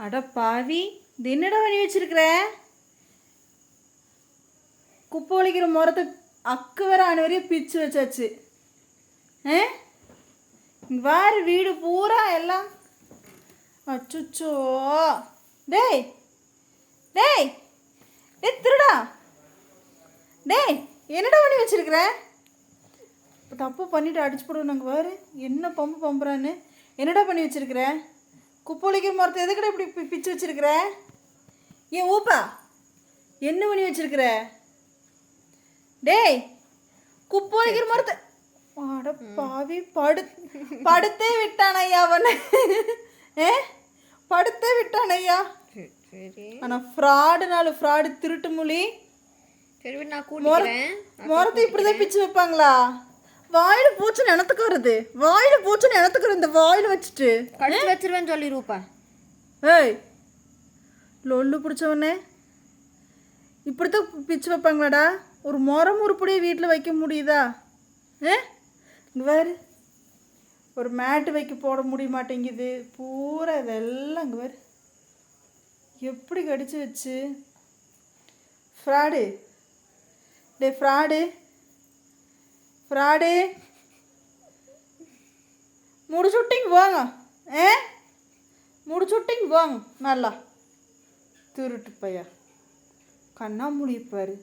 அட பாவி இது என்னடா பண்ணி வச்சிருக்கிற? குப்பை ஒழிக்கிற முறத்தை அக்கு வர ஆன வரையும் பிச்சு வச்சாச்சு. ஆ? வாரு வீடு பூரா எல்லாம். அச்சுச்சோ. டேய் டேய் டே திருடா. டேய் என்னடா பண்ணி வச்சிருக்கிற? தப்பு பண்ணிவிட்டு அடிச்சு போடுவோம் நாங்கள் வேறு என்ன பம்பு பம்புறான்னு. என்னடா பண்ணி வச்சிருக்கிற? குப்பொழிக்கிற மரத்தை எதுக்கடா இப்படி பிச்சு வச்சிருக்கிற? ஏன் ஊப்பா என்ன பண்ணி வச்சிருக்கிற? டேய் குப்பொழிக்கிற மரத்தை அட பாவி படு படுத்தே விட்டான் ஐயா அவனை. ஏ? படுத்தே விட்டான் ஐயா ஆனால் ஃப்ராடுனால ஃப்ராடு திருட்டு மொழி சரி நான் முறத்தை இப்படிதான் பிச்சு வைப்பாங்களா? வாயில பூச்சு நினத்துக்கு வருது வாயில பூச்சு நினத்துக்கு வருது இந்த வாயில வச்சுட்டு. கடிச்சு வச்சிருவேன்னு சொல்லிருப்பா ஏய் லொல்லு பிடிச்சவனே. இப்படித்தான் பிச்சு வைப்பாங்களாடா? ஒரு முறம் உருப்படியே வீட்டில் வைக்க முடியுதா? ஏ? இங்க பாரு. ஒரு மேட்டு வைக்க போட முடிய மாட்டேங்குது. பூரா இதெல்லாம் இங்கே பாரு. எப்படி கடிச்சு வச்சு? ஃப்ராடு. டே ஃப்ராடு. ஃப்ராடு முடிச்சுட்டிங்க போங்க ஏ முடிச்சுட்டிங்க போங்க நல்லா திருட்டு பையா கண்ணா முடிப்பாரு